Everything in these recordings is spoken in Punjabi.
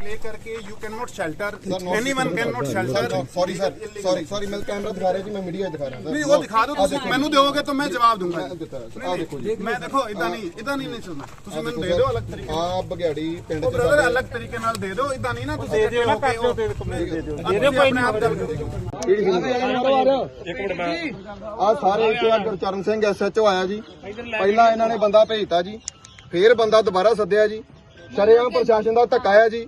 प्ले करके you can not shelter anyone can not shelter sorry sir sorry sorry ਮੈਂ ਕੈਮਰਾ ਦਿਖਾ ਰਿਹਾ ਜੀ ਮੈਂ ਮੀਡੀਆ ਦਿਖਾ ਰਿਹਾ नहीं वो दिखा दो तुम मैंने दोगे तो मैं जवाब दूंगा ਆ ਦੇਖੋ ਜੀ मैं देखो इदा नहीं इदा नहीं नहीं सुनना ਤੁਸੀਂ ਮੈਨੂੰ ਦੇ ਦਿਓ ਅਲੱਗ ਤਰੀਕੇ ਆ ਬਗਿਆੜੀ ਪਿੰਡ ਉਹ ਦੇ ਬ੍ਰਦਰ ਸਾਡੇ ਅਲੱਗ ਤਰੀਕੇ ਨਾਲ ਦੇ ਦਿਓ ਇਦਾਂ ਨਹੀਂ ਨਾ ਤੁਸੀਂ ਦੇ ਦਿਓ ਨਾ ਕਰ ਦਿਓ ਦੇ ਦਿਓ ਦੇ ਦਿਓ ਕੋਈ ਨਹੀਂ ਆਪ ਆ ਸਾਰੇ ਇੱਥੇ ਆ ਗੁਰਚਰਨ ਸਿੰਘ ਐਸਐਚਓ ਆਇਆ ਜੀ ਪਹਿਲਾਂ ਇਹਨਾਂ ਨੇ ਬੰਦਾ ਭੇਜਤਾ ਜੀ ਫੇਰ ਬੰਦਾ ਦੁਬਾਰਾ ਸੱਦਿਆ ਜੀ ਸ਼ਰੇਆਮ ਪ੍ਰਸ਼ਾਸਨ ਦਾ ਧੱਕਾ ਆ ਜੀ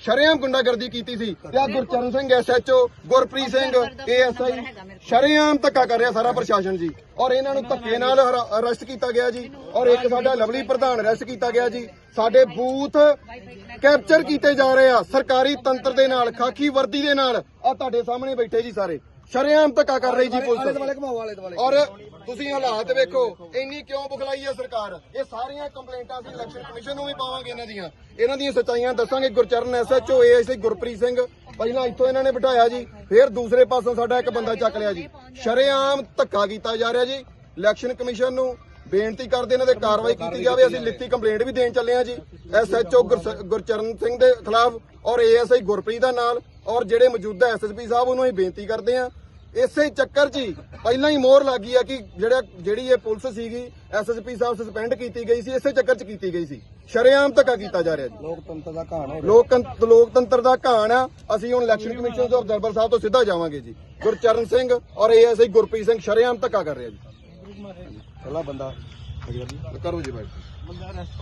ਸ਼ਰੇਆਮ ਗੁੰਡਾਗਰਦੀ ਕੀਤੀ ਸੀ ਤੇ ਆ ਗੁਰਚਰਨ ਸਿੰਘ ਐਸਐਚਓ ਗੁਰਪ੍ਰੀਤ ਸਿੰਘ ਏਐਸਆਈ ਸ਼ਰੇਆਮ ਧੱਕਾ ਕਰ ਰਿਹਾ ਸਾਰਾ ਪ੍ਰਸ਼ਾਸਨ ਜੀ। ਔਰ ਇਹਨਾਂ ਨੂੰ ਧੱਕੇ ਨਾਲ ਅਰੈਸਟ ਕੀਤਾ ਗਿਆ ਜੀ। ਔਰ ਇੱਕ ਸਾਡਾ ਲਵਲੀ ਪ੍ਰਧਾਨ ਅਰੈਸਟ ਕੀਤਾ ਗਿਆ ਜੀ। ਸਾਡੇ ਬੂਥ ਕੈਪਚਰ ਕੀਤੇ ਜਾ ਰਹੇ ਆ ਸਰਕਾਰੀ ਤੰਤਰ ਦੇ ਨਾਲ ਖਾਕੀ ਵਰਦੀ ਦੇ ਨਾਲ। ਆ ਤੁਹਾਡੇ ਸਾਹਮਣੇ ਬੈਠੇ ਜੀ ਸਾਰੇ। ਸ਼ਰੇਆਮ ਧੱਕਾ ਕਰ ਰਹੀ ਜੀ ਪੁਲਿਸ। ਔਰ ਤੁਸੀਂ ਹਾਲਾਤ ਵੇਖੋ, ਇੰਨੀ ਕਿਉਂ ਬੁਖਲਾਈ ਹੈ ਸਰਕਾਰ? ਇਹ ਸਾਰੀਆਂ ਕੰਪਲੇਂਟਾਂ ਅਸੀਂ ਇਲੈਕਸ਼ਨ ਕਮਿਸ਼ਨ ਨੂੰ ਵੀ ਪਾਵਾਂਗੇ ਇਹਨਾਂ ਦੀਆਂ। ਇਹਨਾਂ ਦੀਆਂ ਸੱਚਾਈਆਂ ਦੱਸਾਂਗੇ। ਗੁਰਚਰਨ ਐਸਐਚਓ ਏਐਸਆਈ ਗੁਰਪ੍ਰੀਤ ਸਿੰਘ, ਪਹਿਲਾਂ ਇੱਥੋਂ ਇਹਨਾਂ ਨੇ ਬਿਠਾਇਆ ਜੀ, ਫਿਰ ਦੂਸਰੇ ਪਾਸੋਂ ਸਾਡਾ ਇੱਕ ਬੰਦਾ ਚੱਕ ਲਿਆ ਜੀ। ਸ਼ਰੇਆਮ ਧੱਕਾ ਕੀਤਾ ਜਾ ਰਿਹਾ ਜੀ ਇਲੈਕਸ਼ਨ ਕਮਿਸ਼ਨ ਨੂੰ ਬੇਨਤੀ ਕਰਦੇ ਇਹਨਾਂ ਦੇ ਕਾਰਵਾਈ ਕੀਤੀ ਜਾਵੇ। ਅਸੀਂ ਲਿਖਤੀ ਕੰਪਲੇਂਟ ਵੀ ਦੇਣ ਚੱਲੇ ਆ ਜੀ। ਐਸਐਚਓ ਗੁਰਚਰਨ ਸਿੰਘ ਦੇ ਖਿਲਾਫ ਔਰ ਏਐਸਆਈ ਗੁਰਪ੍ਰੀਤ ਦਾ ਨਾਲ, ਔਰ ਜਿਹੜੇ ਮੌਜੂਦਾ ਐਸਐਸਪੀ ਸਾਹਿਬ, ਉਹਨੂੰ ਅਸੀਂ ਬੇਨਤੀ ਕਰਦੇ ਆ ਇਸੇ ਚੱਕਰ 'ਚ ਹੀ ਪਹਿਲਾਂ ਹੀ ਮੋਹਰ ਲੱਗੀ ਆ ਕਿ ਜਿਹੜਾ ਜਿਹੜੀ ਇਹ ਪੁਲਿਸ ਸੀਗੀ ਐਸਐਸਪੀ ਸਾਹਿਬ ਸਸਪੈਂਡ ਕੀਤੀ ਗਈ ਸੀ ਇਸੇ ਚੱਕਰ 'ਚ ਕੀਤੀ ਗਈ ਸੀ। ਸ਼ਰੇਆਮ ਧੱਕਾ ਕੀਤਾ ਜਾ ਰਿਹਾ ਜੀ। ਲੋਕਤੰਤਰ ਦਾ ਕਹਾਣ ਹੈ ਲੋਕਤੰਤਰ ਲੋਕਤੰਤਰ ਦਾ ਕਹਾਣ ਆ। ਅਸੀਂ ਹੁਣ ਇਲੈਕਸ਼ਨ ਕਮਿਸ਼ਨ ਤੋਂ ਦਰਬਾਰ ਸਾਹਿਬ ਤੋਂ ਸਿੱਧਾ ਜਾਵਾਂਗੇ ਜੀ। ਗੁਰਚਰਨ ਸਿੰਘ ਔਰ ਏਐਸਆਈ ਗੁਰਪ੍ਰੀਤ ਸਿੰਘ ਸ਼ਰੇਆਮ ਧੱਕਾ ਕਰ ਰਿਹਾ ਜੀ। ਪਹਿਲਾ ਬੰਦਾ। ਕਰੋ ਜੀ ਬਾਈ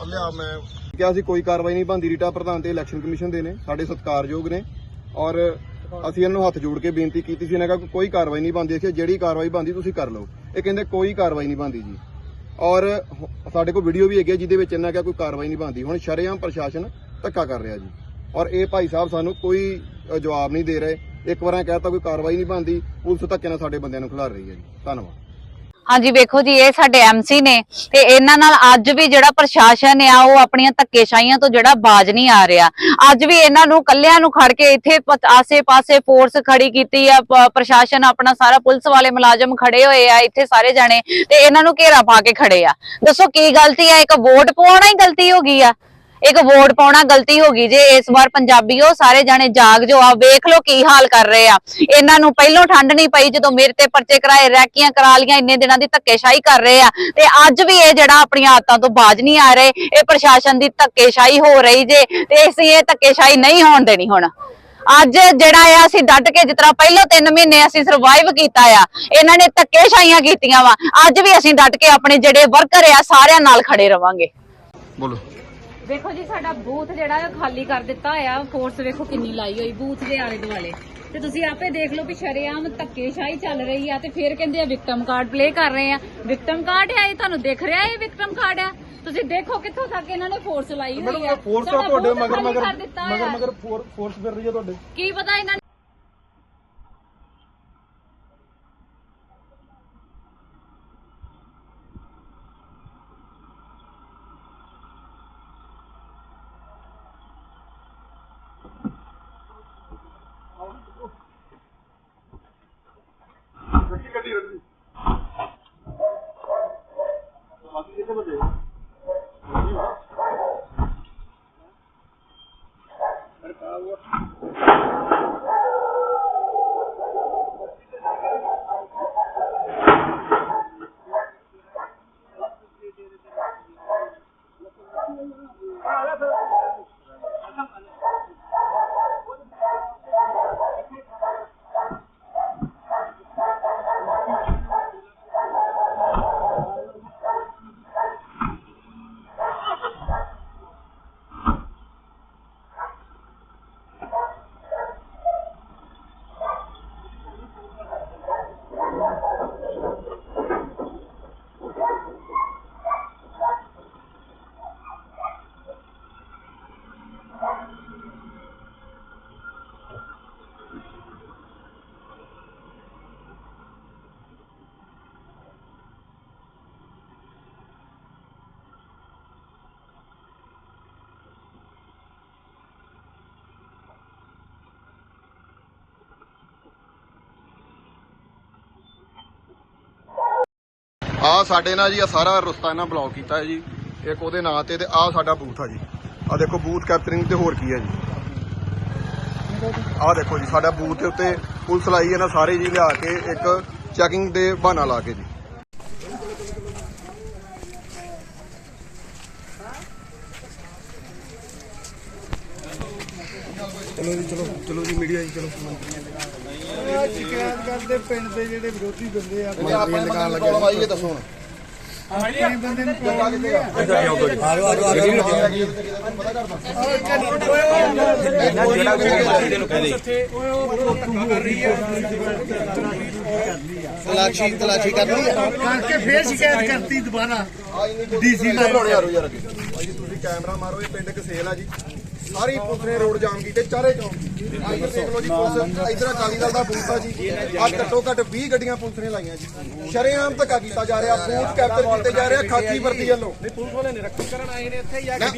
ਲਿਆ ਮੈਂ ਕਿਹਾ ਸੀ ਕੋਈ ਕਾਰਵਾਈ ਨਹੀਂ ਬੰਦੀ ਰੀਟਾ ਪ੍ਰਧਾਨ ਤੇ ਇਲੈਕਸ਼ਨ ਕਮਿਸ਼ਨ ਦੇ ਨੇ। ਸਾਡੇ ਸਤਿਕਾਰਯੋਗ ਨੇ। ਔਰ ਅਸੀਂ ਇਹਨਾਂ ਨੂੰ ਹੱਥ ਜੋੜ ਕੇ ਬੇਨਤੀ ਕੀਤੀ ਸੀ, ਇਹਨਾਂ ਕਿਹਾ ਕੋਈ ਕਾਰਵਾਈ ਨਹੀਂ ਬੰਦੀ ਸੀ ਜਿਹੜੀ ਕਾਰਵਾਈ ਬੰਦੀ ਤੁਸੀਂ ਕਰ ਲਓ। ਇਹ ਕਹਿੰਦੇ ਕੋਈ ਕਾਰਵਾਈ ਨਹੀਂ ਬੰਦੀ ਜੀ। ਔਰ ਸਾਡੇ ਕੋਲ ਵੀਡੀਓ ਵੀ ਹੈਗੀ ਹੈ ਜਿਹਦੇ ਵਿੱਚ ਇਹਨਾਂ ਕਿਹਾ ਕੋਈ ਕਾਰਵਾਈ ਨਹੀਂ ਬੰਦੀ ਹੁਣ ਸ਼ਰੇਆਮ ਪ੍ਰਸ਼ਾਸਨ ਧੱਕਾ ਕਰ ਰਿਹਾ ਜੀ। ਔਰ ਇਹ ਭਾਈ ਸਾਹਿਬ ਸਾਨੂੰ ਕੋਈ ਜਵਾਬ ਨਹੀਂ ਦੇ ਰਹੇ। ਇੱਕ ਵਾਰਾਂ ਕਹਿਤਾ ਕੋਈ ਕਾਰਵਾਈ ਨਹੀਂ ਬੰਦੀ ਪੁਲਿਸ ਧੱਕੇ ਨਾਲ ਸਾਡੇ ਬੰਦਿਆਂ ਨੂੰ ਖਿਲਾਰ ਰਹੀ ਹੈ ਜੀ। ਧੰਨਵਾਦ। ਹਾਂਜੀ, ਵੇਖੋ ਜੀ, ਇਹ ਸਾਡੇ ਐਮਸੀ ਨੇ ਤੇ ਇਹਨਾਂ ਨਾਲ ਅੱਜ ਵੀ ਜਿਹੜਾ ਪ੍ਰਸ਼ਾਸਨ ਆ, ਉਹ ਆਪਣੀਆਂ ਧੱਕੇਸ਼ਾਹੀਆਂ ਤੋਂ ਜਿਹੜਾ ਬਾਜ ਨਹੀਂ ਆ ਰਿਹਾ। ਅੱਜ ਵੀ ਇਹਨਾਂ ਨੂੰ ਕੱਲਿਆਂ ਨੂੰ ਖੜ ਕੇ ਇੱਥੇ ਆਸੇ-ਪਾਸੇ ਫੋਰਸ ਖੜੀ ਕੀਤੀ ਆ ਪ੍ਰਸ਼ਾਸਨ ਆਪਣਾ ਸਾਰਾ ਪੁਲਿਸ ਵਾਲੇ ਮੁਲਾਜ਼ਮ ਖੜੇ ਹੋਏ ਆ, ਇੱਥੇ ਸਾਰੇ ਜਾਣੇ ਤੇ ਇਹਨਾਂ ਨੂੰ ਘੇਰਾ ਪਾ ਕੇ ਖੜੇ ਆ। ਦੱਸੋ ਕੀ ਗਲਤੀ ਆ? ਇੱਕ ਵੋਟ ਪਾਉਣਾ ਹੀ ਗਲਤੀ ਹੋ ਗਈ ਆ? ਇੱਕ ਵੋਟ ਪਾਉਣਾ ਗਲਤੀ ਹੋ ਗਈ ਜੇ ਇਸ ਵਾਰ ਪੰਜਾਬੀਓ ਸਾਰੇ ਜਾਣੇ ਜਾਗ ਜੋ ਆ ਵੇਖ ਲਓ ਕੀ ਹਾਲ ਕਰ ਰਹੇ ਆ। ਇਹਨਾਂ ਨੂੰ ਪਹਿਲੋਂ ਠੰਡ ਨਹੀਂ ਪਈ ਜਦੋਂ ਮੇਰੇ ਤੇ ਪਰਚੇ ਕਰਾਏ, ਰੈਕੀਆਂ ਕਰਾ ਲੀਆਂ ਇੰਨੇ ਦਿਨਾਂ ਦੀ ਧੱਕੇਸ਼ਾਹੀ ਕਰ ਰਹੇ ਆ। ਤੇ ਅੱਜ ਵੀ ਇਹ ਜਿਹੜਾ ਆਪਣੀਆਂ ਆਦਤਾਂ ਤੋਂ ਬਾਜ ਨਹੀਂ ਆ ਰਹੇ, ਇਹ ਪ੍ਰਸ਼ਾਸਨ ਦੀ ਧੱਕੇਸ਼ਾਹੀ ਹੋ ਰਹੀ ਜੇ, ਤੇ ਅਸੀਂ ਇਹ ਧੱਕੇਸ਼ਾਹੀ ਨਹੀਂ ਹੋਣ ਦੇਣੀ ਹੁਣ। ਅੱਜ ਜਿਹੜਾ ਆ, ਅਸੀਂ ਡਟ ਕੇ ਜਿਸ ਤਰ੍ਹਾਂ ਪਹਿਲਾਂ 3 ਮਹੀਨੇ ਅਸੀਂ ਸਰਵਾਈਵ ਕੀਤਾ ਆ, ਇਹਨਾਂ ਨੇ ਧੱਕੇਸ਼ਾਹੀਆਂ ਕੀਤੀਆਂ ਵਾ। ਅੱਜ ਵੀ ਅਸੀਂ ਡਟ ਕੇ ਆਪਣੇ ਜਿਹੜੇ ਵਰਕਰ ਆ, ਸਾਰਿਆਂ ਨਾਲ ਖੜੇ ਰਵਾਂਗੇ। ਬੋਲੋ। ਵੇਖੋ ਜੀ ਸਾਡਾ ਬੂਥ ਜਿਹੜਾ ਹੈ ਖਾਲੀ ਕਰ ਦਿੱਤਾ ਹੋਇਆ। ਫੋਰਸ ਵੇਖੋ ਕਿੰਨੀ ਲਾਈ ਹੋਈ ਬੂਥ ਦੇ ਆਲੇ ਦੁਆਲੇ। ਤੇ ਤੁਸੀਂ ਆਪੇ ਦੇਖ ਲਓ ਵੀ ਸ਼ਰੇਆਮ ਧੱਕੇਸ਼ਾਹੀ ਚੱਲ ਰਹੀ ਆ ਤੇ ਫਿਰ ਕਹਿੰਦੇ ਆ ਵਿਕਟਮ ਕਾਰਡ ਪਲੇ ਕਰ ਰਹੇ ਆ। ਵਿਕਟਮ ਕਾਰਡ ਆ ਇਹ ਤੁਹਾਨੂੰ ਦਿਖ ਰਿਹਾ ਇਹ ਵਿਕਟਮ ਕਾਰਡ ਆ? ਤੁਸੀਂ ਦੇਖੋ ਕਿੱਥੋਂ ਤੱਕ ਇਹਨਾਂ ਨੇ ਫੋਰਸ ਲਾਈ ਹੋਈ ਫੋਰਸ ਤੁਹਾਡੇ ਬੂਥ ਮਗਰ ਮਗਰ ਕਰ ਦਿੱਤਾ ਮਗਰ। ਮਗਰ ਫੋਰਸ ਫਿਰ ਰਹੀ ਹੈ ਤੁਹਾਡੇ। ਕੀ ਪਤਾ ਇਹਨਾਂ berkawur Ah, that's a ਆ ਸਾਡੇ ਨਾਲ ਜੀ, ਆ ਸਾਰਾ ਰਸਤਾ ਇਹਨਾਂ ਬਲੌਕ ਕੀਤਾ ਹੈ ਜੀ। ਇੱਕ ਉਹਦੇ ਨਾਂ ਤੇ ਤੇ ਆ ਸਾਡਾ ਬੂਥ ਆ ਜੀ। ਆ ਦੇਖੋ ਬੂਥ ਕੈਪਚਰਿੰਗ ਤੇ ਹੋਰ ਕੀ ਹੈ ਜੀ। ਆ ਦੇਖੋ ਜੀ, ਸਾਡਾ ਬੂਥ ਦੇ ਉੱਤੇ ਪੁਲਿਸ ਲਾਈ ਇਹਨਾਂ ਸਾਰੇ ਜੀ ਲਿਆ ਕੇ ਇੱਕ ਚੈਕਿੰਗ ਦੇ ਬਹਾਨਾ ਲਾ ਕੇ ਜੀ। ਚਲੋ ਜੀ ਚਲੋ ਚਲੋ ਜੀ ਮੀਡੀਆ ਜੀ ਚਲੋ। ਸ਼ਿਕਾਇਤ ਕਰਦੇ ਪਿੰਡ ਦੇ ਜਿਹੜੇ ਵਿਰੋਧੀ ਬੰਦੇ ਆ ਆਪਾਂ ਦੁਕਾਨ ਲੱਗੇ ਆਈ ਇਹ ਦੱਸੋ ਹੁਣ ਆਪਣੇ ਬੰਦੇ ਨੂੰ ਜੱਗਾ ਕਿੱਥੇ ਆ। ਤਲਾਸ਼ੀ ਤਲਾਸ਼ੀ ਕਰਨੀ ਹੈ ਕਰਕੇ ਫੇਰ ਸ਼ਿਕਾਇਤ ਕਰਤੀ ਦੁਬਾਰਾ। ਡੀਸੀ ਨਾਲ। ਯਾਰੋ ਯਾਰ ਅੱਗੇ। ਭਾਈ ਤੁਸੀਂ ਕੈਮਰਾ ਮਾਰੋ ਇਹ ਪਿੰਡ ਕਸੇਲ ਆ ਜੀ। ਸਾਰੀ ਪੁਲਿਸ ਨੇ ਰੋਡ ਜਾਮ ਕੀਤੇ ਚਾਰੇ ਚੌਂਕ ਆਹ ਦੇਖ ਲਓ ਜੀ ਪੁਲਿਸ ਇਧਰ ਅਕਾਲੀ ਦਲ ਦਾ ਆ ਜੀ। ਆ ਘੱਟੋ ਘੱਟ 20 ਗੱਡੀਆਂ ਪੁਲਿਸ ਨੇ ਲਾਈਆਂ ਜੀ। ਸ਼ਰੇਆਮ ਧੱਕਾ ਕੀਤਾ ਜਾ ਰਿਹਾ ਬੂਥ ਕੈਪਚਰ ਕੀਤੇ ਜਾ ਰਿਹਾ ਖਾਕੀ ਵਰਦੀ ਵੱਲੋਂ। ਨਹੀਂ ਪੁਲਿਸ ਵਾਲੇ ਨੇ ਰੱਖੀ ਕਰਨ ਆਏ ਨੇ ਇੱਥੇ